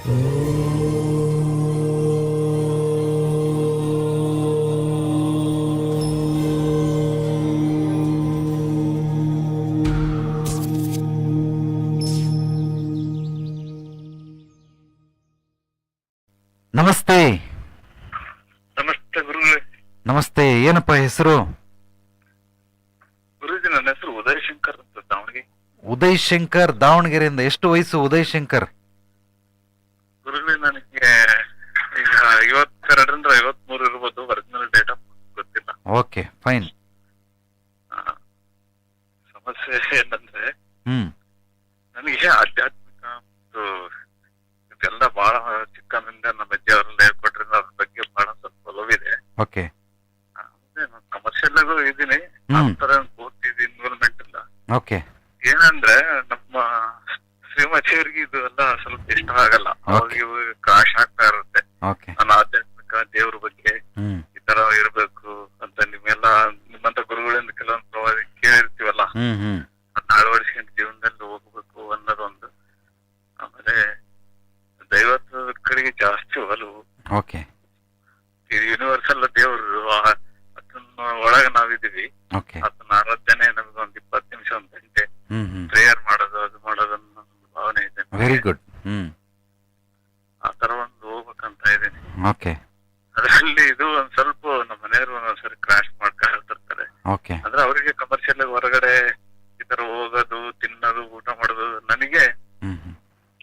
ನಮಸ್ತೆ. ನಮಸ್ತೆ ಗುರುಗಳೇ. ನಮಸ್ತೆ ಏನಪ್ಪ ಹೆಸರು? ಗುರುಜಿ ನನ್ನ ಹೆಸರು ಉದಯ್ ಶಂಕರ್ ಅಂತ ದಾವಣಗೆರೆ. ಉದಯ್ ಶಂಕರ್ ದಾವಣಗೆರೆಯಿಂದ. ಎಷ್ಟು ವಯಸ್ಸು ಉದಯ್ ಶಂಕರ್ ಗುರುಗಳೇ ನನಗೆ ಈಗ ಐವತ್ತೆರಡರಿಂದ ಐವತ್ಮೂರು ಇರ್ಬೋದು ಒರಿಜಿನಲ್ ಡೇಟ್ ಆಫ್ ಗೊತ್ತಿಲ್ಲ. ಓಕೆ ಫೈನ್ ಸಮಸ್ಯೆ ಏನಂದ್ರೆ ಹ್ಮ್. ನನಗೆ ಆಧ್ಯಾತ್ಮಿಕ ಮತ್ತು ಇದೆಲ್ಲ ಬಹಳ ಚಿಕ್ಕನಿಂದ ನಮ್ಮ ಅಜ್ಜಿ ಅವರೆಲ್ಲ ಹೇಳ್ಕೊಟ್ರಿಂದ ಅದ್ರ ಬಗ್ಗೆ ಬಹಳ ಸ್ವಲ್ಪ ಒಲವಿದೆ. ಓಕೆ ಕಮರ್ಷಿಯಲ್ಗೂ ಇದೀನಿ ಆತರ ಪೂರ್ತಿ ಪೂರ್ತಿ ಇನ್ವಾಲ್ವ್ಮೆಂಟ್ ಇಲ್ಲ. ಓಕೆ ಏನಂದ್ರೆ ನಮ್ಮ ಶ್ರೀಮತಿಯವರಿಗೆ ಇದು ಎಲ್ಲ ಸ್ವಲ್ಪ ಇಷ್ಟ ಆಗಲ್ಲ. ಅವಾಗ ಇವಾಗ ಕ್ರಾಶ್ ಆಗ್ತಾ ಇರುತ್ತೆ. ಓಕೆ ನನ್ನ ಆಧ್ಯಾತ್ಮಿಕ ದೇವ್ರ ಬಗ್ಗೆ ಈ ತರ ಇರ್ಬೇಕು ಅಂತ ನಿಮ್ಮೆಲ್ಲ ನಿಮ್ಮಂತ ಗುರುಗಳಿಂದ ಕೆಲವೊಂದು ಪ್ರವಾದ ಕೇಳಿರ್ತೀವಲ್ಲ? ಅದನ್ನ ಅಳವಡಿಸ್ಕೊಂಡು ಜೀವನದಲ್ಲಿ ಹೋಗ್ಬೇಕು ಅನ್ನೋದೊಂದು ಆಮೇಲೆ ದೈವತ್ವದ ಕಡೆಗೆ ಜಾಸ್ತಿ ಒಲವು. ಓಕೆ ಈ ಯೂನಿವರ್ಸಲ್ ದೇವರು ಅದನ್ನ ಒಳಗ ನಾವಿದೀವಿ ಅದನ್ನ ಆರಾಧನೆ ನಮ್ಗೆ ಒಂದ್ ಇಪ್ಪತ್ತು ನಿಮಿಷ ಒಂದ್ ಗಂಟೆ ಪ್ರೇಯರ್ ಮಾಡೋದು ಅದು ಮಾಡೋದನ್ನ ಭಾವನೆ ಇದೆ. ವೆರಿ ಗುಡ್ ಹ್ಮ್ ಆ ತರ ಒಂದು ಹೋಗ್ಬೇಕಂತ ಇದ್ದೀನಿ ಓಕೆ ಅದರಲ್ಲಿ ಇದು ಒಂದ್ ಸ್ವಲ್ಪ ನಮ್ಮ ಮನೆಯವರು ಒಂದೊಂದ್ಸರಿ ಕ್ರಾಶ್ ಮಾಡ್ಕೊಂಡಿರ್ತಾರೆ ಓಕೆ ಅಂದ್ರೆ ಅವರಿಗೆ ಕಮರ್ಷಿಯಲ್ ಹೊರಗಡೆ ಈ ತರ ಹೋಗೋದು ತಿನ್ನೋದು ಊಟ ಮಾಡೋದು ನನಗೆ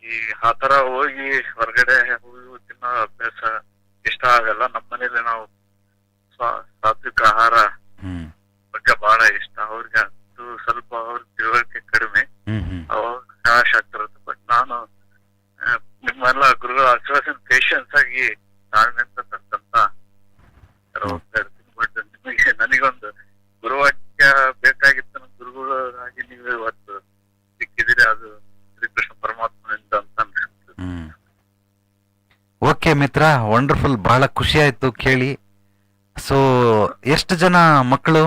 ಈ ಆತರ ತರ ಹೋಗಿ ಹೊರಗಡೆ ಹೋಗಿ ತಿನ್ನೋ ಅಭ್ಯಾಸ ಇಷ್ಟ ಆಗಲ್ಲ. ನಮ್ಮ ಮನೇಲಿ ನಾವು ಸಾತ್ವಿಕ ಆಹಾರ ಬಗ್ಗೆ ಬಹಳ ಇಷ್ಟ. ಅವ್ರಿಗೆ ಅದು ಸ್ವಲ್ಪ ಅವ್ರ ತಿಳುವಳಿಕೆ ಕಡಿಮೆ. ಅವಾಗ ಕ್ರಾಶ್ ಆಗ್ತಿರುತ್ತೆ. ಬಟ್ ನಾನು ನಿಮ್ಮೆಲ್ಲ ಗುರುಗಳ ಆಶ್ವಾಸನ ಪೇಶನ್ಸ್ ಆಗಿ ಮಿತ್ರ ವಂಡರ್ಫುಲ್ ಬಹಳ ಖುಷಿ ಆಯ್ತು ಕೇಳಿ. ಸೊ ಎಷ್ಟು ಜನ ಮಕ್ಕಳು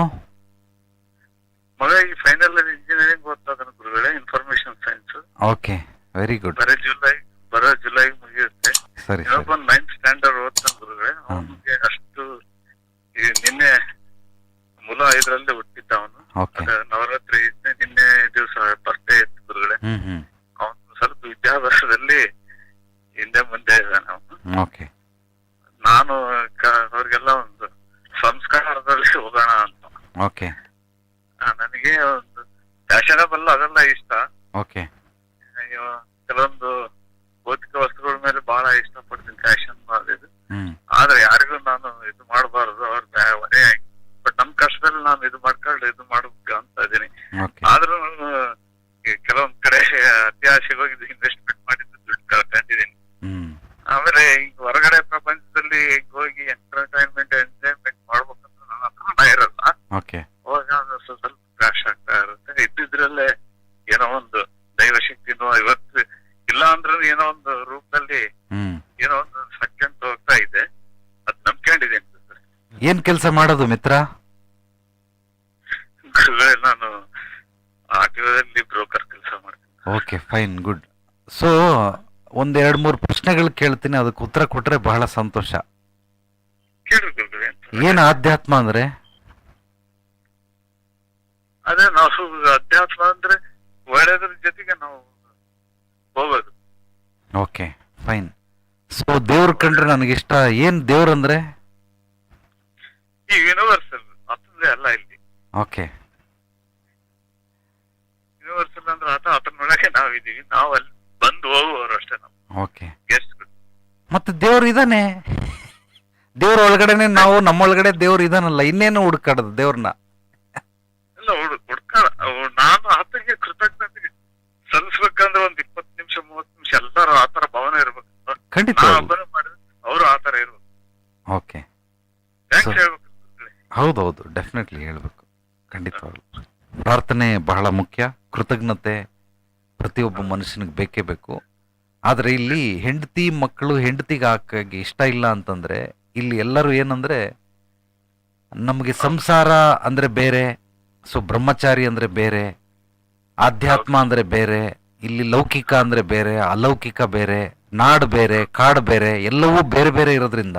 ಮಗ ಈ ಫೈನಲ್ ಇಂಜಿನಿಯರಿಂಗ್ ಓದ್ತಾ ಇದ್ದಾನೆ ಗುರುಗಳೇ information science okay very good ಬರೋ ಜುಲೈ ಬರೋ ಜುಲೈ ಮುಗಿಯುತ್ತೆ. ಸರಿ ಇನ್ನೊಬ್ಬ ನೈನ್ತ್ ಸ್ಟ್ಯಾಂಡರ್ಡ್ ಓದ್ತಾನೆ ಗುರುಗಳೇ ಅವನಿಗೆ ಅಷ್ಟು ಈ ನಿನ್ನೆ ಮುಲ ಐದರಲ್ಲಿ ಹುಟ್ಟಿದ್ದ ಅವನು ಓಕೆ ಅದ ನವರಾತ್ರಿ ಇದ್ನೆ ನಿನ್ನೆ ದಿವಸ ಬರ್ಡೇ ಇತ್ತು ಗುರುಗಳೇ ಹ್ಮ್ ಹ್ಮ್ ಅವನು ಸ್ವಲ್ಪ ವಿದ್ಯಾಭ್ಯಾಸದಲ್ಲಿ ಹಿಂದೆ ಮುಂದೆ ಇದ್ದಾನೆ ಅವನು ಓಕೆ ನಾನು ಕ- ಅವ್ರಿಗೆಲ್ಲ ಒಂದು ಸಂಸ್ಕಾರದಲ್ಲಿ ಹೋಗೋಣ ಅಂತ ಓಕೆ ಆ, ನನಗೆ ಒಂದು ಫ್ಯಾಷನಬಲ್ ಅದೆಲ್ಲ ಇಷ್ಟ. ಓಕೆ ಅಯ್ಯೋ, ಕೆಲವೊಂದು ಭೌತಿಕ ವಸ್ತುಗಳ ಮೇಲೆ ಬಹಳ ಇಷ್ಟಪಡ್ತೀನಿ ಫ್ಯಾಷನ್ ಮಾಡಿದ್ರು ಆದ್ರೆ ಯಾರಿಗೂ ನಾನು ಇದು ಮಾಡಬಾರದು ಅವ್ರ ಆಯ್ತು. ಬಟ್ ನಮ್ ಕಷ್ಟದಲ್ಲಿ ನಾನು ಇದು ಮಾಡ್ಕೊಂಡು ಇದು ಮಾಡ್ಬೇಕು ಅಂತ ಇದೀನಿ ಆದ್ರೂ ಕೆಲವೊಂದ್ ಕಡೆ ಅತಿ ಆಸೆಗೆ ಹೋಗಿ ಇನ್ವೆಸ್ಟ್ಮೆಂಟ್ ಮಾಡಿದ್ದು ದುಡ್ಡು ಕಳ್ಕೊಂಡಿದ್ದೀನಿ. ಆಮೇಲೆ ಈಗ ಹೊರಗಡೆ ಪ್ರಪಂಚದಲ್ಲಿ ಹೋಗಿ ಎಂಟರ್ಟೈನ್ಮೆಂಟ್ ಎಂಜಾಯ್ಮೆಂಟ್ ಮಾಡ್ಬೇಕಂತ ನನ್ನ ಹತ್ರ ಇರಲ್ಲ. ಅವಾಗ ಸ್ವಲ್ಪ ಸ್ವಲ್ಪ ಕ್ರಾಶ್ ಆಗ್ತಾ ಇರುತ್ತೆ ಇದ್ದಿದ್ರಲ್ಲೇ ಏನೋ ಒಂದು ದೈವ ಶಕ್ತಿನೋ ಇವತ್ತು ಇಲ್ಲ ಅಂದ್ರೂ ಏನೋ ಒಂದು ರೂಪದಲ್ಲಿ ಹ್ಮ್ ಏನೋ ಒಂದು ಸೆಕೆಂಡ್ ಹೋಗ್ತಾ ಇದೆ ಅದ್ ನಂಬ್ಕೊಂಡಿದ್ದೀನಿ ಏನ್ ಕೆಲಸ ಮಾಡೋದು ಮಿತ್ರ? ಗುರುಗಳೇ ನಾನು ಆರ್ಟಿಒದಲ್ಲಿ ಬ್ರೋಕರ್ ಕೆಲಸ ಮಾಡ್ತೀನಿ. Okay fine good. ಸೊ ಒಂದ್ ಎರಡ್ ಮೂರು ಪ್ರಶ್ನೆಗಳು ಕೇಳ್ತೀನಿ ಅದಕ್ಕೆ ಉತ್ತರ ಕೊಟ್ರೆ ಬಹಳ ಸಂತೋಷ. ಕೇಳ್ರಿ ಗುರುಗಳೇ ಏನ್ ಆಧ್ಯಾತ್ಮ ಅಂದ್ರೆ? ಅದೇ ನಾವು ಅಧ್ಯಾತ್ಮ ಅಂದ್ರೆ ಒಳ್ಳೆಯದ್ರ ಜೊತೆಗೆ ನಾವು ಹೋಗೋದು. Okay fine. ಸೊ ದೇವ್ರ ಕಂಡ್ರೆ ನನಗಿಷ್ಟ. ಏನ್ ದೇವ್ರಂದ್ರೆ ಈ ಓಕೆ ಯೂನಿವರ್ಸಲ್ ಅಂದ್ರೆ ಆತ ಆತನೊಳಗೆ ನಾವಿದ್ದೀವಿ. ನಾವು ಅಲ್ಲಿ ಬಂದು ಹೋಗುವವರು ಅಷ್ಟೇ ನಾವು. ಓಕೆ ಗೆಸ್ಟ್ ಮತ್ತೆ ದೇವ್ರು ಇದಾನೆ. ದೇವ್ರ ಒಳಗಡೆನೆ ನಾವು ನಮ್ಮೊಳಗಡೆ ದೇವ್ರು ಇದಾನಲ್ಲ. ಇನ್ನೇನು ಹುಡುಕಾಡೋದು ದೇವ್ರನ್ನ? ಎಲ್ಲ ಹುಡುಕ ಹುಡ್ಕ ನಾನು ಆತನಿಗೆ ಕೃತಜ್ಞತೆ ಸಲ್ಲಿಸ್ಬೇಕಂದ್ರೆ ಒಂದ್ ಇಪ್ಪತ್ತು ನಿಮಿಷ ಮೂವತ್ತು ನಿಮಿಷ ಎಲ್ಲರೂ ಆತರ ಭಾವನೆ ಇರ್ಬೇಕು ಖಂಡಿತ ಅವರು ಆತರ ಇರ್ಬೇಕು. ಓಕೆ ಹೌದೌದು ಡೆಫಿನೆಟ್ಲಿ ಹೇಳ್ಬೇಕು. ಖಂಡಿತವಾಗ್ಲು. ಪ್ರಾರ್ಥನೆ ಬಹಳ ಮುಖ್ಯ. ಕೃತಜ್ಞತೆ ಪ್ರತಿಯೊಬ್ಬ ಮನುಷ್ಯನಿಗೆ ಬೇಕೇ ಬೇಕು. ಆದರೆ ಇಲ್ಲಿ ಹೆಂಡತಿ ಮಕ್ಕಳು ಹೆಂಡತಿಗೆ ಹಾಕಾಗಿ ಇಷ್ಟ ಇಲ್ಲ ಅಂತಂದ್ರೆ, ಇಲ್ಲಿ ಎಲ್ಲರೂ ಏನಂದ್ರೆ, ನಮಗೆ ಸಂಸಾರ ಅಂದ್ರೆ ಬೇರೆ, ಸೊ ಬ್ರಹ್ಮಚಾರಿ ಅಂದ್ರೆ ಬೇರೆ, ಆಧ್ಯಾತ್ಮ ಅಂದ್ರೆ ಬೇರೆ, ಇಲ್ಲಿ ಲೌಕಿಕ ಅಂದ್ರೆ ಬೇರೆ, ಅಲೌಕಿಕ ಬೇರೆ, ನಾಡು ಬೇರೆ, ಕಾಡು ಬೇರೆ, ಎಲ್ಲವೂ ಬೇರೆ ಬೇರೆ ಇರೋದ್ರಿಂದ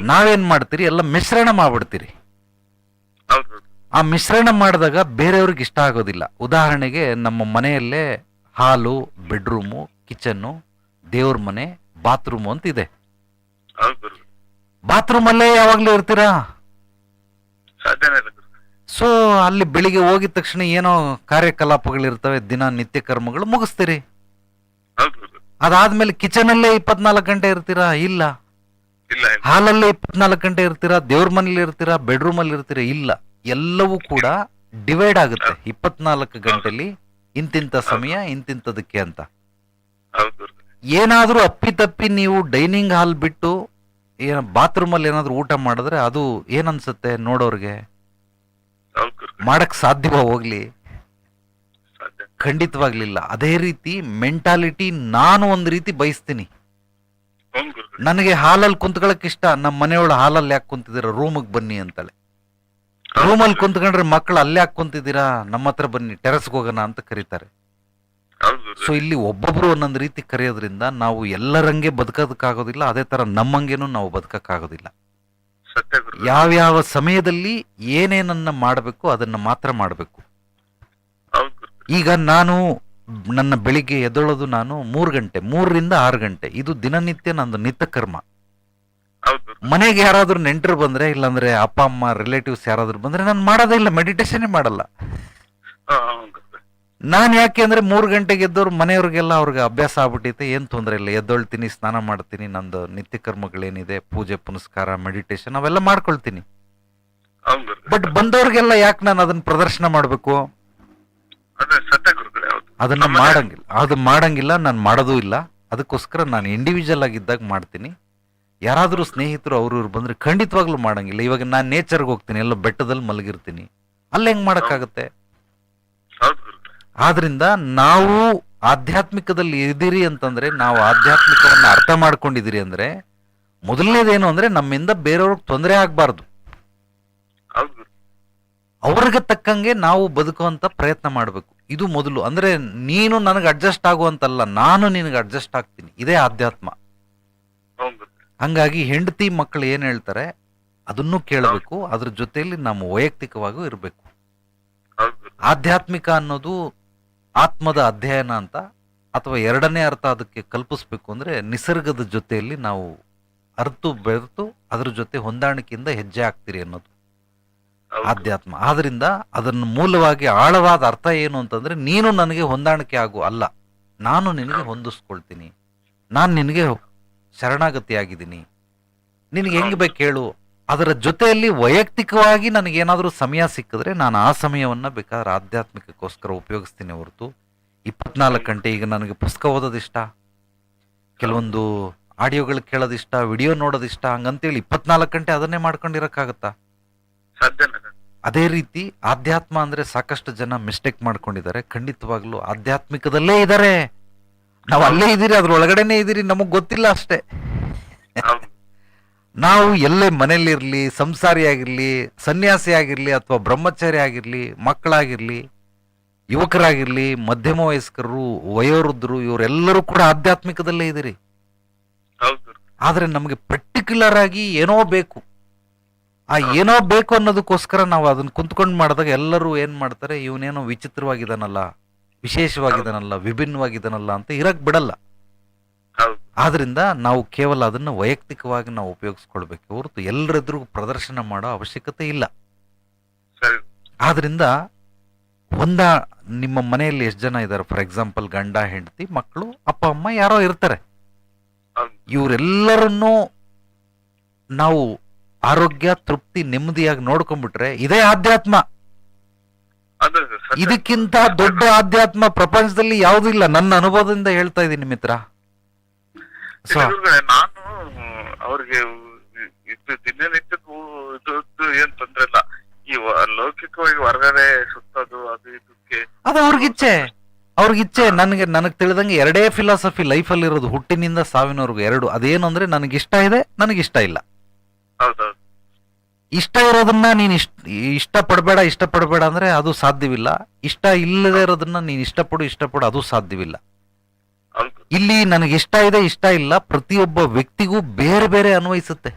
ನಾವೇನು ಮಾಡ್ತೀರಿ, ಎಲ್ಲ ಮಿಶ್ರಣ ಮಾಡ್ಬಿಡ್ತೀರಿ. ಆ ಮಿಶ್ರಣ ಮಾಡಿದಾಗ ಬೇರೆಯವ್ರಿಗೆ ಇಷ್ಟ ಆಗೋದಿಲ್ಲ. ಉದಾಹರಣೆಗೆ ನಮ್ಮ ಮನೆಯಲ್ಲೇ ಹಾಲು ಬೆಡ್ರೂಮು ಕಿಚನ್ನು ದೇವ್ರ ಮನೆ ಬಾತ್ರೂಮು ಅಂತ ಇದೆ. ಬಾತ್ರೂಮ್ ಅಲ್ಲೇ ಯಾವಾಗ್ಲೂ ಇರ್ತೀರಾ. ಸೊ ಅಲ್ಲಿ ಬೆಳಿಗ್ಗೆ ಹೋಗಿದ ತಕ್ಷಣ ಏನೋ ಕಾರ್ಯಕಲಾಪಗಳಿರ್ತವೆ ದಿನ ನಿತ್ಯ ಕರ್ಮಗಳು ಮುಗಿಸ್ತೀರಿ. ಅದಾದ್ಮೇಲೆ ಕಿಚನ್ ಅಲ್ಲೇ ಇಪ್ಪತ್ನಾಲ್ಕು ಗಂಟೆ ಇರ್ತೀರಾ? ಇಲ್ಲ. ಹಾಲಲ್ಲೇ ಇಪ್ಪತ್ನಾಲ್ಕು ಗಂಟೆ ಇರ್ತೀರಾ? ದೇವ್ರ ಮನೇಲಿ ಇರ್ತೀರಾ? ಬೆಡ್ರೂಮ್ ಅಲ್ಲಿ ಇರ್ತೀರಾ? ಇಲ್ಲ. ಎಲ್ಲವೂ ಕೂಡ ಡಿವೈಡ್ ಆಗುತ್ತೆ. ಇಪ್ಪತ್ನಾಲ್ಕು ಗಂಟೆಲಿ ಇಂತಿಂತ ಸಮಯ ಇಂತಿಂತದಕ್ಕೆ ಅಂತ. ಏನಾದ್ರೂ ಅಪ್ಪಿತಪ್ಪಿ ನೀವು ಡೈನಿಂಗ್ ಹಾಲ್ ಬಿಟ್ಟು ಏನ ಬಾತ್ರೂಮ್ ಅಲ್ಲಿ ಏನಾದ್ರೂ ಊಟ ಮಾಡಿದ್ರೆ ಅದು ಏನನ್ಸುತ್ತೆ ನೋಡೋರ್ಗೆ. ಮಾಡಕ್ ಸಾಧ್ಯವ ಹೋಗ್ಲಿ? ಖಂಡಿತವಾಗ್ಲಿಲ್ಲ. ಅದೇ ರೀತಿ ಮೆಂಟಾಲಿಟಿ ನಾನು ಒಂದ್ ರೀತಿ ಬಯಸ್ತೀನಿ. ನನಗೆ ಹಾಲಲ್ಲಿ ಕುಂತ್ಕೊಳಕ್ ಇಷ್ಟ. ನಮ್ಮ ಮನೆಯೊಳ ಹಾಲಲ್ಲಿ ಯಾಕೆ ಕುಂತಿದ್ದೀರ ರೂಮಿಗೆ ಬನ್ನಿ ಅಂತಾಳೆ. ರೂಮಲ್ಲಿ. ಕುಂತ್ಕೊಂಡ್ರೆ ಮಕ್ಕಳು ಅಲ್ಲೇ ಯಾಕೆ ಕುಂತಿದ್ದೀರಾ ನಮ್ಮ ಹತ್ರ ಬನ್ನಿ ಟೆರಸ್ಗೆ ಹೋಗೋಣ ಅಂತ ಕರೀತಾರೆ. ಸೊ ಇಲ್ಲಿ ಒಬ್ಬೊಬ್ರು ಒಂದೊಂದು ರೀತಿ ಕರೆಯೋದ್ರಿಂದ ನಾವು ಎಲ್ಲರಂಗೆ ಬದುಕೋದಕ್ಕಾಗೋದಿಲ್ಲ ಅದೇ ತರ ನಮ್ಮಂಗೇನು ನಾವು ಬದುಕಕ್ಕಾಗೋದಿಲ್ಲ. ಯಾವ್ಯಾವ ಸಮಯದಲ್ಲಿ ಏನೇನನ್ನ ಮಾಡಬೇಕು ಅದನ್ನ ಮಾತ್ರ ಮಾಡಬೇಕು. ಈಗ ನಾನು ನನ್ನ ಬೆಳಿಗ್ಗೆ ಎದ್ದೇಳೋದು ನಾನು ಮೂರು ಗಂಟೆ ಮೂರರಿಂದ ಆರು ಗಂಟೆ ಇದು ದಿನನಿತ್ಯ ನಂದು ನಿತ್ಯ ಕರ್ಮ. ಮನೆಗೆ ಯಾರಾದ್ರೂ ನೆಂಟರು ಬಂದ್ರೆ ಇಲ್ಲಾಂದ್ರೆ ಅಪ್ಪ ಅಮ್ಮ ರಿಲೇಟಿವ್ಸ್ ಯಾರಾದ್ರೂ ಬಂದ್ರೆ ನಾನು ಮಾಡೋದೇ ಇಲ್ಲ ಮೆಡಿಟೇಷನ್ ಮಾಡಲ್ಲ. ನಾನು ಯಾಕೆ ಅಂದ್ರೆ ಮೂರು ಗಂಟೆಗೆ ಎದ್ದವ್ರು ಮನೆಯವ್ರಿಗೆಲ್ಲ ಅವ್ರಿಗೆ ಅಭ್ಯಾಸ ಆಗ್ಬಿಟ್ಟೈತೆ ಏನು ತೊಂದರೆ ಇಲ್ಲ ಎದ್ದೊಳ್ತೀನಿ ಸ್ನಾನ ಮಾಡ್ತೀನಿ ನಂದು ನಿತ್ಯ ಕರ್ಮಗಳೇನಿದೆ ಪೂಜೆ ಪುನಸ್ಕಾರ ಮೆಡಿಟೇಷನ್ ಅವೆಲ್ಲ ಮಾಡ್ಕೊಳ್ತೀನಿ. ಬಟ್ ಬಂದವ್ರಿಗೆಲ್ಲ ಯಾಕೆ ನಾನು ಅದನ್ನ ಪ್ರದರ್ಶನ ಮಾಡಬೇಕು? ಅದನ್ನ ಮಾಡಂಗಿಲ್ಲ ಅದು ಮಾಡಂಗಿಲ್ಲ ನಾನು ಮಾಡೋದು ಇಲ್ಲ. ಅದಕ್ಕೋಸ್ಕರ ನಾನು ಇಂಡಿವಿಜುವಲ್ ಆಗಿದ್ದಾಗ ಮಾಡ್ತೀನಿ. ಯಾರಾದರೂ ಸ್ನೇಹಿತರು ಅವ್ರು ಇವ್ರು ಬಂದ್ರೆ ಖಂಡಿತವಾಗ್ಲೂ ಮಾಡಂಗಿಲ್ಲ. ಇವಾಗ ನಾನು ನೇಚರ್ಗೆ ಹೋಗ್ತೀನಿ ಎಲ್ಲ ಬೆಟ್ಟದಲ್ಲಿ ಮಲಗಿರ್ತೀನಿ. ಅಲ್ಲಿ ಹೆಂಗೆ ಮಾಡೋಕ್ಕಾಗತ್ತೆ? ಆದ್ರಿಂದ ನಾವು ಆಧ್ಯಾತ್ಮಿಕದಲ್ಲಿ ಇದ್ದೀರಿ ಅಂತಂದ್ರೆ ನಾವು ಆಧ್ಯಾತ್ಮಿಕವನ್ನ ಅರ್ಥ ಮಾಡ್ಕೊಂಡಿದ್ದೀರಿ ಅಂದ್ರೆ ಮೊದಲನೇದೇನು ಅಂದ್ರೆ ನಮ್ಮಿಂದ ಬೇರೆಯವ್ರಿಗೆ ತೊಂದರೆ ಆಗಬಾರ್ದು. ಅವ್ರಿಗೆ ತಕ್ಕಂಗೆ ನಾವು ಬದುಕುವಂತ ಪ್ರಯತ್ನ ಮಾಡಬೇಕು. ಇದು ಮೊದಲು. ಅಂದ್ರೆ ನೀನು ನನಗೆ ಅಡ್ಜಸ್ಟ್ ಆಗುವಂತಲ್ಲ ನಾನು ನಿನಗೆ ಅಡ್ಜಸ್ಟ್ ಆಗ್ತೀನಿ. ಇದೇ ಆಧ್ಯಾತ್ಮ. ಹಂಗಾಗಿ ಹೆಂಡತಿ ಮಕ್ಕಳು ಏನ್ ಹೇಳ್ತಾರೆ ಅದನ್ನು ಕೇಳಬೇಕು ಅದ್ರ ಜೊತೆಯಲ್ಲಿ ನಮ್ಮ ವೈಯಕ್ತಿಕವಾಗೂ ಇರಬೇಕು. ಆಧ್ಯಾತ್ಮಿಕ ಅನ್ನೋದು ಆತ್ಮದ ಅಧ್ಯಯನ ಅಂತ ಅಥವಾ ಎರಡನೇ ಅರ್ಥ ಅದಕ್ಕೆ ಕಲ್ಪಿಸ್ಬೇಕು ಅಂದ್ರೆ ನಿಸರ್ಗದ ಜೊತೆಯಲ್ಲಿ ನಾವು ಅರ್ತು ಬೆರೆತು ಅದ್ರ ಜೊತೆ ಹೊಂದಾಣಿಕೆಯಿಂದ ಹೆಜ್ಜೆ ಹಾಕ್ತೀರಿ ಅನ್ನೋದು. ಆಧ್ಯಾತ್ಮ. ಆದ್ರಿಂದ ಅದನ್ನು ಮೂಲವಾಗಿ ಆಳವಾದ ಅರ್ಥ ಏನು ಅಂತಂದ್ರೆ ನೀನು ನನಗೆ ಹೊಂದಾಣಿಕೆ ಆಗು ಅಲ್ಲ. ನಾನು ನಿನಗೆ ಹೊಂದಿಸ್ಕೊಳ್ತೀನಿ. ನಾನು ನಿನಗೆ ಶರಣಾಗತಿ ಆಗಿದ್ದೀನಿ ನಿನಗೆ ಹೆಂಗ್ ಬೇಕು ಹೇಳು ಅದರ ಜೊತೆಯಲ್ಲಿ ವೈಯಕ್ತಿಕವಾಗಿ ನನಗೇನಾದರೂ ಸಮಯ ಸಿಕ್ಕಿದ್ರೆ ನಾನು ಆ ಸಮಯವನ್ನು ಬೇಕಾದ್ರೆ ಆಧ್ಯಾತ್ಮಿಕಕ್ಕೋಸ್ಕರ ಉಪಯೋಗಿಸ್ತೀನಿ ಹೊರತು. ಇಪ್ಪತ್ನಾಲ್ಕು ಗಂಟೆ ಈಗ ನನಗೆ ಪುಸ್ತಕ ಓದೋದಿಷ್ಟ. ಕೆಲವೊಂದು ಆಡಿಯೋಗಳು ಕೇಳೋದಿಷ್ಟ ವಿಡಿಯೋ ನೋಡೋದಿಷ್ಟ ಹಂಗಂತೇಳಿ ಇಪ್ಪತ್ನಾಲ್ಕು ಗಂಟೆ ಅದನ್ನೇ ಮಾಡ್ಕೊಂಡಿರೋಕ್ಕಾಗತ್ತಾ? ಅದೇ ರೀತಿ ಆಧ್ಯಾತ್ಮ ಅಂದರೆ ಸಾಕಷ್ಟು ಜನ ಮಿಸ್ಟೇಕ್ ಮಾಡ್ಕೊಂಡಿದ್ದಾರೆ. ಖಂಡಿತವಾಗ್ಲೂ ಆಧ್ಯಾತ್ಮಿಕದಲ್ಲೇ ಇದ್ದಾರೆ ನಾವು ಅಲ್ಲೇ ಇದ್ದೀರಿ ಅದ್ರ ಒಳಗಡೆನೆ ಇದೀರಿ ನಮಗ್ ಗೊತ್ತಿಲ್ಲ ಅಷ್ಟೇ. ನಾವು ಎಲ್ಲೇ ಮನೇಲಿರ್ಲಿ ಸಂಸಾರಿ ಆಗಿರ್ಲಿ ಸನ್ಯಾಸಿ ಆಗಿರ್ಲಿ ಅಥವಾ ಬ್ರಹ್ಮಚಾರಿ ಆಗಿರ್ಲಿ ಮಕ್ಕಳಾಗಿರ್ಲಿ ಯುವಕರಾಗಿರ್ಲಿ ಮಧ್ಯಮ ವಯಸ್ಕರು ವಯೋವೃದ್ಧರು ಇವರೆಲ್ಲರೂ ಕೂಡ ಆಧ್ಯಾತ್ಮಿಕದಲ್ಲೇ ಇದ್ದೀರಿ. ಆದ್ರೆ ನಮಗೆ ಪರ್ಟಿಕ್ಯುಲರ್ ಆಗಿ ಏನೋ ಬೇಕು. ಆ ಏನೋ ಬೇಕು ಅನ್ನೋದಕ್ಕೋಸ್ಕರ ನಾವು ಅದನ್ನ ಕುಂತ್ಕೊಂಡು ಮಾಡಿದಾಗ ಎಲ್ಲರೂ ಏನ್ ಮಾಡ್ತಾರೆ ಇವನೇನೋ ವಿಚಿತ್ರವಾಗಿದಾನಲ್ಲ. ವಿಶೇಷವಾಗಿದಾನಲ್ಲ ವಿಭಿನ್ನವಾಗಿದನಲ್ಲ ಅಂತ ಇರಕ್ ಬಿಡಲ್ಲ. ಆದ್ರಿಂದ ನಾವು ಕೇವಲ ಅದನ್ನ ವೈಯಕ್ತಿಕವಾಗಿ ನಾವು ಉಪಯೋಗಿಸ್ಕೊಳ್ಬೇಕು ಹೊರತು ಎಲ್ಲರೆದುರಿಗೂ ಪ್ರದರ್ಶನ ಮಾಡೋ ಅವಶ್ಯಕತೆ ಇಲ್ಲ. ಆದ್ರಿಂದ ಒಂದ ನಿಮ್ಮ ಮನೆಯಲ್ಲಿ ಎಷ್ಟು ಜನ ಇದ್ದಾರೆ ಫಾರ್ ಎಕ್ಸಾಂಪಲ್ ಗಂಡ ಹೆಂಡತಿ ಮಕ್ಕಳು ಅಪ್ಪ ಅಮ್ಮ ಯಾರೋ ಇರ್ತಾರೆ. ಇವರೆಲ್ಲರನ್ನು ನಾವು ಆರೋಗ್ಯ ತೃಪ್ತಿ ನೆಮ್ಮದಿಯಾಗಿ ನೋಡ್ಕೊಂಡ್ಬಿಟ್ರೆ ಇದೇ ಆಧ್ಯಾತ್ಮ. ಇದಕ್ಕಿಂತ ದೊಡ್ಡ ಆಧ್ಯಾತ್ಮ ಪ್ರಪಂಚದಲ್ಲಿ ಯಾವುದೂ ಇಲ್ಲ. ನನ್ನ ಅನುಭವದಿಂದ ಹೇಳ್ತಾ ಇದ್ದೀನಿ ಮಿತ್ರ. ನಾನು ಅವ್ರಿಗೆ ಇದು ದಿನನಿತ್ಯದ ಇದು ಏನ್ ತೊಂದ್ರೆ ಇಲ್ಲ. ಈ ಲೌಕಿಕವಾಗಿ ಹೊರಗಡೆ ಸುತ್ತೋದು ಅದು ಇದಕ್ಕೆ ಅದು ಅವ್ರಿಗಿಚ್ಛೆ ಅವ್ರಿಗಿಚ್ಛೆ ನನಗೆ ನನಗೆ ತಿಳಿದಂಗೆ ಎರಡೇ ಫಿಲಾಸಫಿ ಲೈಫಲ್ಲಿ ಇರೋದು ಹುಟ್ಟಿನಿಂದ ಸಾವಿನವರೆಗೂ. ಎರಡು ಅದೇನು ಅಂದ್ರೆ ನನಗಿಷ್ಟ ಇದೆ ನನಗಿಷ್ಟ ಇಲ್ಲ. ಹೌದೌದು. ಇಷ್ಟ ಇರೋದನ್ನ ನೀನು ಇಷ್ಟ, ಇಷ್ಟಪಡಬೇಡ ಇಷ್ಟಪಡಬೇಡ ಅಂದರೆ ಅದು ಸಾಧ್ಯವಿಲ್ಲ. ಇಷ್ಟ ಇಲ್ಲದೆ ಇರೋದನ್ನ ನೀನು ಇಷ್ಟಪಡು ಇಷ್ಟಪಡು, ಅದು ಸಾಧ್ಯವಿಲ್ಲ. ಇಲ್ಲಿ ನನಗೆ ಇಷ್ಟ ಇದೆ, ಇಷ್ಟ ಇಲ್ಲ, ಪ್ರತಿಯೊಬ್ಬ ವ್ಯಕ್ತಿಗೂ ಬೇರೆ ಬೇರೆ ಅನ್ವಯಿಸುತ್ತೆ.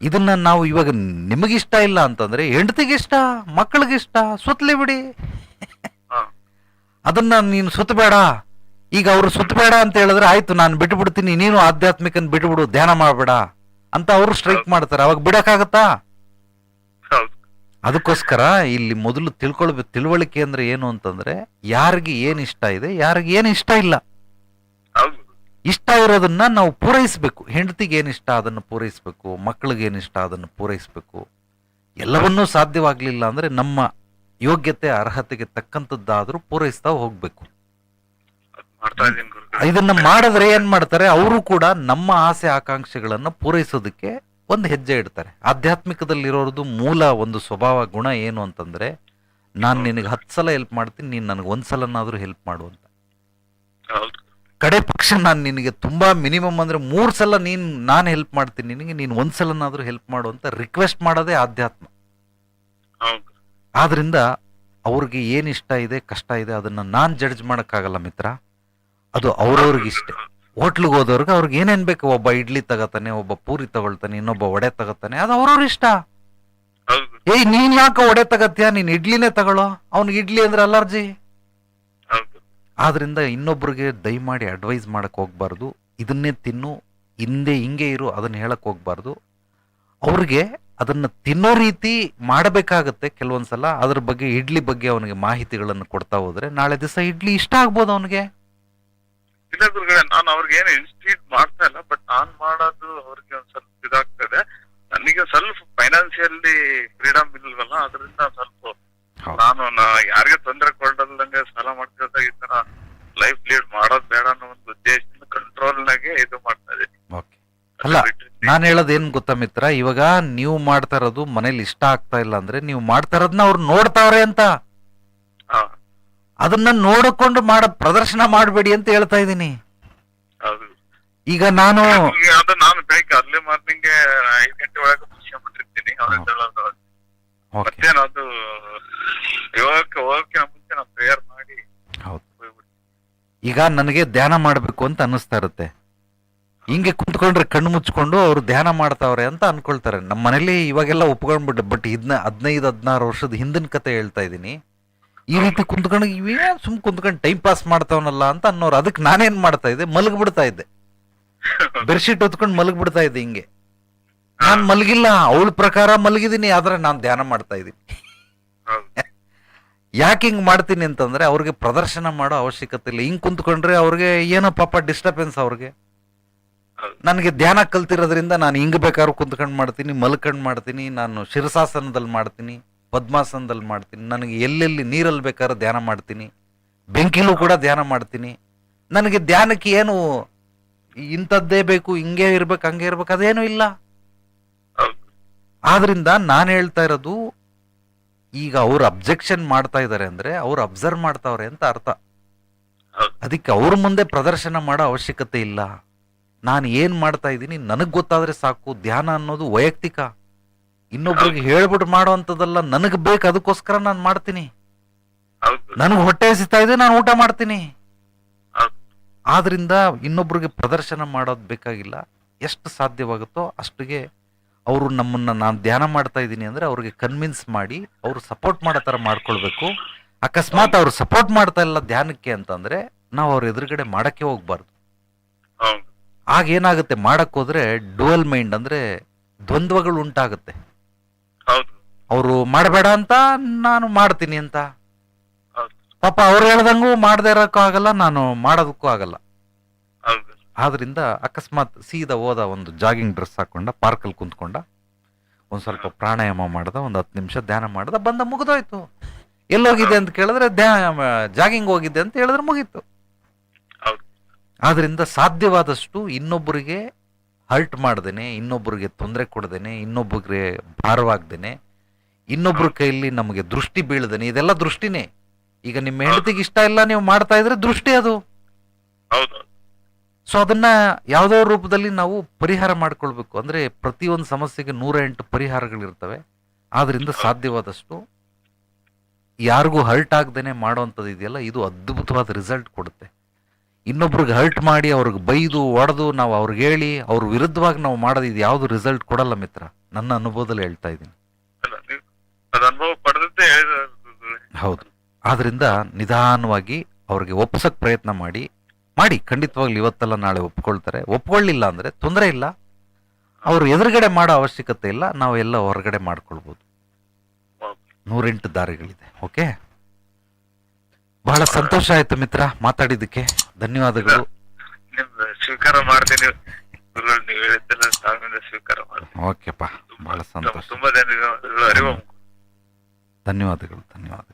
ಇದನ್ನ ನಾವು ಇವಾಗ ನಿಮಗಿಷ್ಟ ಇಲ್ಲ ಅಂತಂದ್ರೆ ಹೆಂಡತಿಗಿಷ್ಟ ಮಕ್ಕಳಿಗಿಷ್ಟ ಸುತ್ತಲಿ ಬಿಡಿ. ಅದನ್ನ ನೀನು ಸುತ್ತಬೇಡ ಈಗ ಅವರು ಸುತ್ತಬೇಡ ಅಂತ ಹೇಳಿದ್ರೆ ಆಯ್ತು, ನಾನು ಬಿಟ್ಟು ಬಿಡ್ತೀನಿ ನೀನು ಆಧ್ಯಾತ್ಮಿಕನ್ ಬಿಟ್ಬಿಡು, ಧ್ಯಾನ ಮಾಡಬೇಡ. ಅಂತ ಅವರು ಸ್ಟ್ರೈಕ್ ಮಾಡ್ತಾರೆ. ಅವಾಗ ಬಿಡಕ್ಕಾಗತ್ತಾ? ಅದಕ್ಕೋಸ್ಕರ ಇಲ್ಲಿ ಮೊದಲು ತಿಳ್ಕೊಳ್ಬೇಕು ತಿಳುವಳಿಕೆ ಅಂದ್ರೆ ಏನು ಅಂತಂದ್ರೆ ಯಾರಿಗೆ ಏನ್ ಇಷ್ಟ ಇದೆ ಯಾರಿಗೆ ಏನ್ ಇಷ್ಟ ಇಲ್ಲ. ಇಷ್ಟ ಇರೋದನ್ನ ನಾವು ಪೂರೈಸಬೇಕು. ಹೆಂಡತಿಗೆ ಏನ್ ಇಷ್ಟ ಅದನ್ನು ಪೂರೈಸಬೇಕು. ಮಕ್ಕಳಿಗೆ ಏನ್ ಇಷ್ಟ ಅದನ್ನು ಪೂರೈಸಬೇಕು. ಎಲ್ಲವನ್ನೂ ಸಾಧ್ಯವಾಗ್ಲಿಲ್ಲ ಅಂದ್ರೆ ನಮ್ಮ ಯೋಗ್ಯತೆ ಅರ್ಹತೆಗೆ ತಕ್ಕಂತದ್ದಾದ್ರೂ ಪೂರೈಸ್ತಾ ಹೋಗ್ಬೇಕು. ಇದನ್ನ ಮಾಡಿದ್ರೆ ಏನ್ ಮಾಡ್ತಾರೆ? ಅವರು ಕೂಡ ನಮ್ಮ ಆಸೆ ಆಕಾಂಕ್ಷೆಗಳನ್ನ ಪೂರೈಸೋದಕ್ಕೆ ಒಂದು ಹೆಜ್ಜೆ ಇಡ್ತಾರೆ. ಆಧ್ಯಾತ್ಮಿಕದಲ್ಲಿರೋದು ಮೂಲ ಒಂದು ಸ್ವಭಾವ ಗುಣ ಏನು ಅಂತಂದ್ರೆ ನಾನು ನಿನಗೆ ಹತ್ತು ಸಲ ಹೆಲ್ಪ್ ಮಾಡ್ತೀನಿ ನೀನು ನನಗೆ ಒಂದು ಸಲನಾದರೂ ಹೆಲ್ಪ್ ಮಾಡು ಅಂತ. ಕಡೆ ಪಕ್ಷ ನಾನು ನಿನಗೆ ತುಂಬಾ ಮಿನಿಮಮ್ ಅಂದ್ರೆ ಮೂರು ಸಲ ನೀನು ನಾನು ಹೆಲ್ಪ್ ಮಾಡ್ತೀನಿ ನಿನಗೆ ನೀನು ಒಂದು ಸಲನಾದರೂ ಹೆಲ್ಪ್ ಮಾಡು ಅಂತ ರಿಕ್ವೆಸ್ಟ್ ಮಾಡೋದೇ ಆಧ್ಯಾತ್ಮ. ಆದ್ರಿಂದ ಅವ್ರಿಗೆ ಏನು ಇಷ್ಟ ಇದೆ ಕಷ್ಟ ಇದೆ ಅದನ್ನ ನಾನು ಜಡ್ಜ್ ಮಾಡೋಕ್ಕಾಗಲ್ಲ ಮಿತ್ರ. ಅದು ಅವ್ರವ್ರಿಗೆ ಇಷ್ಟ ಹೋಟ್ಲಿಗೆ ಹೋದವ್ರಿಗೆ ಅವ್ರಿಗೆ ಏನೇನ್ ಬೇಕು? ಒಬ್ಬ ಇಡ್ಲಿ ತಗತಾನೆ ಒಬ್ಬ ಪೂರಿ ತಗೊಳ್ತಾನೆ ಇನ್ನೊಬ್ಬ ವಡೆ ತಗತಾನೆ ಅದು ಅವ್ರವ್ರ ಇಷ್ಟ. ಏಯ್ ನೀನ್ ಯಾಕೆ ವಡೆ ತಗತ್ಯಾ? ನೀನ್ ಇಡ್ಲಿನೇ ತಗೊಳ್ಳೋ. ಅವ್ನಿಗೆ ಇಡ್ಲಿ ಅಂದ್ರೆ ಅಲರ್ಜಿ. ಆದ್ರಿಂದ ಇನ್ನೊಬ್ರಿಗೆ ದಯಮಾಡಿ ಅಡ್ವೈಸ್ ಮಾಡಕ್ ಹೋಗ್ಬಾರ್ದು. ಇದನ್ನೇ ತಿನ್ನು. ಹಿಂದೆ ಹಿಂಗೆ ಇರು ಅದನ್ನ ಹೇಳಕ್ ಹೋಗ್ಬಾರ್ದು. ಅವ್ರಿಗೆ ಅದನ್ನ ತಿನ್ನೋ ರೀತಿ ಮಾಡಬೇಕಾಗತ್ತೆ ಕೆಲವೊಂದ್ಸಲ. ಅದ್ರ ಬಗ್ಗೆ ಇಡ್ಲಿ ಬಗ್ಗೆ ಅವನಿಗೆ ಮಾಹಿತಿಗಳನ್ನು ಕೊಡ್ತಾ ಹೋದ್ರೆ ನಾಳೆ ದಿವಸ ಇಡ್ಲಿ ಇಷ್ಟ ಆಗ್ಬೋದು ಅವನಿಗೆ. ಇಲ್ಲ ನಾನು ಅವ್ರಿಗೆ ಏನು ಇನ್ಸ್ಟಿಟ್ಯೂಟ್ ಮಾಡ್ತಾ ಇಲ್ಲ ಬಟ್ ನಾನ್ ಮಾಡೋದು ಅವ್ರಿಗೆ ಒಂದ್ ಸ್ವಲ್ಪ ಇದಾಗ್ತದೆ. ನನಗೆ ಸ್ವಲ್ಪ ಫೈನಾನ್ಸಿಯಲಿ ಫ್ರೀಡಮ್ ಇಲ್ವಲ್ಲ ಅದರಿಂದ ಸ್ವಲ್ಪ ನಾನು ಯಾರಿಗೆ ತೊಂದರೆ ಕೊಡಲ್ದಂಗೆ ಸಾಲ ಮಾಡ್ಕೊಳ್ತಾ ಈ ತರ ಲೈಫ್ ಲೀಡ್ ಮಾಡೋದ್ ಬೇಡ ಅನ್ನೋ ಒಂದು ಉದ್ದೇಶದಿಂದ ಕಂಟ್ರೋಲ್ ನಾಗೆ ಇದು ಮಾಡ್ತಾ ಇದ್ದೀನಿ ಓಕೆ ಅಲ್ಲ ನಾನು ಹೇಳೋದು ಏನ್ ಗೊತ್ತಾ ಮಿತ್ರ? ಇವಾಗ ನೀವು ಮಾಡ್ತಾ ಇರೋದು ಮನೇಲಿ ಇಷ್ಟ ಆಗ್ತಾ ಇಲ್ಲ ಅಂದ್ರೆ ನೀವು ಮಾಡ್ತಾ ಇರೋದನ್ನ ಅವ್ರು ನೋಡ್ತಾವ್ರೆ ಅಂತ. ಅದನ್ನ ನೋಡಿಕೊಂಡು ಮಾಡ ಪ್ರದರ್ಶನ ಮಾಡಬೇಡಿ ಅಂತ ಹೇಳ್ತಾ ಇದ್ದೀನಿ. ಹೌದು. ಈಗ ನಾನು ಅದು ನಾನು ಬೆಳಿಗ್ಗೆ ಅರ್ಲಿ ಮಾರ್ನಿಂಗ್ ಐದು ಗಂಟೆ ಒಳಗೆ ಅವ್ರಿಗೆ ಹೇಳೋದು ಮತ್ತೇನು ಅದು ಯೋಗಕ್ಕೆ ಹೋಗಕ್ಕೆ ಮುಂಚೆ ನಾನು ಪ್ರೇಯರ್ ಮಾಡಿ ಹೌದು. ಈಗ ನನಗೆ ಧ್ಯಾನ ಮಾಡಬೇಕು ಅಂತ ಅನ್ನಿಸ್ತಾ ಇರುತ್ತೆ. ಹಿಂಗೆ ಕುಂತ್ಕೊಂಡ್ರೆ ಕಣ್ಣು ಮುಚ್ಕೊಂಡು ಅವ್ರು ಧ್ಯಾನ ಮಾಡ್ತಾವ್ರೆ ಅಂತ ಅನ್ಕೊಳ್ತಾರೆ. ನಮ್ಮ ಮನೇಲಿ ಇವಾಗೆಲ್ಲ ಒಪ್ಕೊಂಡ್ಬಿಟ್ಟು ಬಟ್ ಇದನ್ನ ಹದಿನೈದು ಹದಿನಾರು ವರ್ಷದ ಹಿಂದಿನ ಕತೆ ಹೇಳ್ತಾ ಇದ್ದೀನಿ. ಈ ರೀತಿ ಕುಂತ್ಕೊಂಡು ಇವೇ ಸುಮ್ ಕುಂತ್ಕೊಂಡು ಟೈಮ್ ಪಾಸ್ ಮಾಡ್ತಾವನಲ್ಲ ಅಂತ ಅನ್ನೋರು. ಅದಕ್ಕೆ ನಾನೇನ್ ಮಾಡ್ತಾ ಇದ್ದೆ? ಮಲಗ್ಬಿಡ್ತಾ ಇದ್ದೆ. ಬೆಡ್ಶೀಟ್ ಹೊತ್ಕೊಂಡು ಮಲಗ್ಬಿಡ್ತಾ ಇದ್ದೆ ಹಿಂಗೆ. ನಾನ್ ಮಲಗಿಲ್ಲ. ಅವಳ ಪ್ರಕಾರ ಮಲಗಿದೀನಿ ಆದ್ರೆ ನಾನು ಧ್ಯಾನ ಮಾಡ್ತಾ ಇದ್ದೀನಿ. ಯಾಕೆ ಹಿಂಗ್ ಮಾಡ್ತೀನಿ ಅಂತಂದ್ರೆ ಅವ್ರಿಗೆ ಪ್ರದರ್ಶನ ಮಾಡೋ ಅವಶ್ಯಕತೆ ಇಲ್ಲ. ಹಿಂಗ್ ಕುಂತ್ಕೊಂಡ್ರೆ ಅವ್ರಿಗೆ ಏನೋ ಪಾಪ ಡಿಸ್ಟರ್ಬೆನ್ಸ್ ಅವ್ರಿಗೆ. ನನಗೆ ಧ್ಯಾನ ಕಲ್ತಿರೋದ್ರಿಂದ ನಾನು ಹಿಂಗ್ ಬೇಕಾದ್ರೂ ಕುಂತ್ಕೊಂಡು ಮಾಡ್ತೀನಿ ಮಲ್ಕೊಂಡ್ ಮಾಡ್ತೀನಿ ನಾನು ಶಿರಸಾಸನದಲ್ಲಿ ಮಾಡ್ತೀನಿ. ಪದ್ಮಾಸನದಲ್ಲಿ ಮಾಡ್ತೀನಿ. ನನಗೆ ಎಲ್ಲೆಲ್ಲಿ ನೀರಲ್ಲಿ ಬೇಕಾದ್ರೆ ಧ್ಯಾನ ಮಾಡ್ತೀನಿ. ಬೆಂಕಿಲೂ ಕೂಡ ಧ್ಯಾನ ಮಾಡ್ತೀನಿ. ನನಗೆ ಧ್ಯಾನಕ್ಕೆ ಏನು ಇಂಥದ್ದೇ ಬೇಕು, ಹಿಂಗೆ ಇರ್ಬೇಕು, ಹಂಗೆ ಇರ್ಬೇಕು, ಅದೇನು ಇಲ್ಲ. ಆದ್ರಿಂದ ನಾನು ಹೇಳ್ತಾ ಇರೋದು, ಈಗ ಅವ್ರು ಅಬ್ಜೆಕ್ಷನ್ ಮಾಡ್ತಾ ಇದ್ದಾರೆ ಅಂದ್ರೆ ಅವ್ರು ಅಬ್ಸರ್ವ್ ಮಾಡ್ತಾವ್ರೆ ಅಂತ ಅರ್ಥ. ಅದಕ್ಕೆ ಅವ್ರ ಮುಂದೆ ಪ್ರದರ್ಶನ ಮಾಡೋ ಅವಶ್ಯಕತೆ ಇಲ್ಲ. ನಾನು ಏನ್ ಮಾಡ್ತಾ ಇದ್ದೀನಿ, ನನಗೆ ಗೊತ್ತಾದ್ರೆ ಸಾಕು. ಧ್ಯಾನ ಅನ್ನೋದು ವೈಯಕ್ತಿಕ. ಇನ್ನೊಬ್ರಿಗೆ ಹೇಳ್ಬಿಟ್ಟು ಮಾಡುವಂತದಲ್ಲ ನನಗ್ ಬೇಕು ಅದಕ್ಕೋಸ್ಕರ ನಾನು ಮಾಡ್ತೀನಿ. ನನಗೆ ಹೊಟ್ಟೆ ಹಸಿತಾ ಇದೆ ನಾನು ಊಟ ಮಾಡ್ತೀನಿ. ಆದ್ರಿಂದ ಇನ್ನೊಬ್ರಿಗೆ ಪ್ರದರ್ಶನ ಮಾಡೋದ್ ಬೇಕಾಗಿಲ್ಲ. ಎಷ್ಟು ಸಾಧ್ಯವಾಗುತ್ತೋ ಅಷ್ಟಿಗೆ ಅವರು ನಮ್ಮನ್ನ ನಾನು ಧ್ಯಾನ ಮಾಡ್ತಾ ಇದ್ದೀನಿ ಅಂದ್ರೆ ಅವ್ರಿಗೆ ಕನ್ವಿನ್ಸ್ ಮಾಡಿ ಅವ್ರು ಸಪೋರ್ಟ್ ಮಾಡೋ ತರ ಮಾಡ್ಕೊಳ್ಬೇಕು. ಅಕಸ್ಮಾತ್ ಅವ್ರು ಸಪೋರ್ಟ್ ಮಾಡ್ತಾ ಇಲ್ಲ ಧ್ಯಾನಕ್ಕೆ ಅಂತಂದ್ರೆ ನಾವು ಅವ್ರ ಎದುರುಗಡೆ ಮಾಡಕ್ಕೆ ಹೋಗ್ಬಾರ್ದು. ಆಗೇನಾಗುತ್ತೆ ಆಗ ಏನಾಗುತ್ತೆ ಮಾಡಕ್ ಹೋದ್ರೆ ಡುವಲ್ ಮೈಂಡ್ ಅಂದ್ರೆ ದ್ವಂದ್ವಗಳು ಉಂಟಾಗುತ್ತೆ. ಅವರು ಮಾಡಬೇಡ ಅಂತ ನಾನು ಮಾಡ್ತೀನಿ ಅಂತ. ಪಾಪ ಅವ್ರು ಹೇಳ್ದಂಗೂ ಮಾಡದೇ ಇರೋಕ್ಕೂ ಆಗಲ್ಲ ನಾನು ಮಾಡೋದಕ್ಕೂ ಆಗಲ್ಲ. ಆದ್ರಿಂದ ಅಕಸ್ಮಾತ್ ಸೀದಾ ಹೋದ ಒಂದು ಜಾಗಿಂಗ್ ಡ್ರೆಸ್ ಹಾಕೊಂಡ ಪಾರ್ಕಲ್ಲಿ ಕುಂತ್ಕೊಂಡ ಒಂದ್ ಸ್ವಲ್ಪ ಪ್ರಾಣಾಯಾಮ ಮಾಡ್ದ ಒಂದು ಹತ್ತು ನಿಮಿಷ ಧ್ಯಾನ ಮಾಡ್ದ ಬಂದ ಮುಗಿದೋಯ್ತು. ಎಲ್ಲೋಗಿದೆ ಅಂತ ಕೇಳಿದ್ರೆ ಧ್ಯಾನ ಜಾಗಿಂಗ್ ಹೋಗಿದ್ದೆ ಅಂತ ಹೇಳಿದ್ರೆ ಮುಗೀತು. ಆದ್ರಿಂದ ಸಾಧ್ಯವಾದಷ್ಟು ಇನ್ನೊಬ್ಬರಿಗೆ ಹರ್ಟ್ ಮಾಡ್ದೇನೆ ಇನ್ನೊಬ್ಬರಿಗೆ ತೊಂದರೆ ಕೊಡ್ದೇನೆ ಇನ್ನೊಬ್ಬರಿಗೆ ಭಾರವಾಗ್ದೇನೆ ಇನ್ನೊಬ್ಬರ ಕೈಯಲ್ಲಿ ನಮಗೆ ದೃಷ್ಟಿ ಬೀಳ್ದೇನೆ ಇದೆಲ್ಲ ದೃಷ್ಟಿನೇ. ಈಗ ನಿಮ್ಮ ಹೆಂಡತಿಗೆ ಇಷ್ಟ ಇಲ್ಲ ನೀವು ಮಾಡ್ತಾ ಇದ್ರೆ ದೃಷ್ಟಿ ಅದು. ಸೊ ಅದನ್ನ ಯಾವುದೋ ರೂಪದಲ್ಲಿ ನಾವು ಪರಿಹಾರ ಮಾಡ್ಕೊಳ್ಬೇಕು. ಅಂದ್ರೆ ಪ್ರತಿಯೊಂದು ಸಮಸ್ಯೆಗೆ ನೂರ ಎಂಟು ಪರಿಹಾರಗಳಿರ್ತವೆ. ಆದ್ರಿಂದ ಸಾಧ್ಯವಾದಷ್ಟು ಯಾರಿಗೂ ಹರ್ಟ್ ಆಗ್ದೇನೆ ಮಾಡುವಂಥದ್ದು ಇದೆಯಲ್ಲ ಇದು ಅದ್ಭುತವಾದ ರಿಸಲ್ಟ್ ಕೊಡುತ್ತೆ. ಇನ್ನೊಬ್ರಿಗೆ ಹರ್ಟ್ ಮಾಡಿ ಅವ್ರಿಗೆ ಬೈದು ಒಡೆದು ನಾವು ಅವ್ರಿಗೆ ಹೇಳಿ ಅವ್ರ ವಿರುದ್ಧವಾಗಿ ನಾವು ಮಾಡೋದು ಇದು ಯಾವುದು ರಿಸಲ್ಟ್ ಕೊಡಲ್ಲ ಮಿತ್ರ. ನನ್ನ ಅನುಭವದಲ್ಲಿ ಹೇಳ್ತಾ ಇದ್ದೀನಿ. ಹೌದು. ಆದ್ರಿಂದ ನಿಧಾನವಾಗಿ ಅವ್ರಿಗೆ ಒಪ್ಸಕ್ ಪ್ರಯತ್ನ ಮಾಡಿ ಮಾಡಿ. ಖಂಡಿತವಾಗ್ಲೂ ಇವತ್ತೆಲ್ಲ ನಾಳೆ ಒಪ್ಕೊಳ್ತಾರೆ. ಒಪ್ಕೊಳ್ಳಿಲ್ಲ ಅಂದ್ರೆ ತೊಂದರೆ ಇಲ್ಲ. ಅವ್ರು ಎದುರುಗಡೆ ಮಾಡೋ ಅವಶ್ಯಕತೆ ಇಲ್ಲ. ನಾವೆಲ್ಲ ಎಲ್ಲ ಹೊರಗಡೆ ಮಾಡ್ಕೊಳ್ಬೋದು. ನೂರೆಂಟು ದಾರಿಗಳಿದೆ. ಓಕೆ? ಬಹಳ ಸಂತೋಷ ಆಯ್ತು ಮಿತ್ರ ಮಾತಾಡಿದಕ್ಕೆ ಧನ್ಯವಾದಗಳು. ಸ್ವೀಕಾರ ಮಾಡ್ತೀನಿ ನೀವು. ಹೇಳಿದ್ದೆಲ್ಲ ತಾಳ್ಮೆಯಿಂದ ಸ್ವೀಕಾರ ಮಾಡ್ತೀನಿ. ಓಕೆಪ್ಪ ಬಹಳ ಸಂತೋಷ. ತುಂಬಾ ಧನ್ಯವಾದಗಳು. ಧನ್ಯವಾದಗಳು ಧನ್ಯವಾದಗಳು.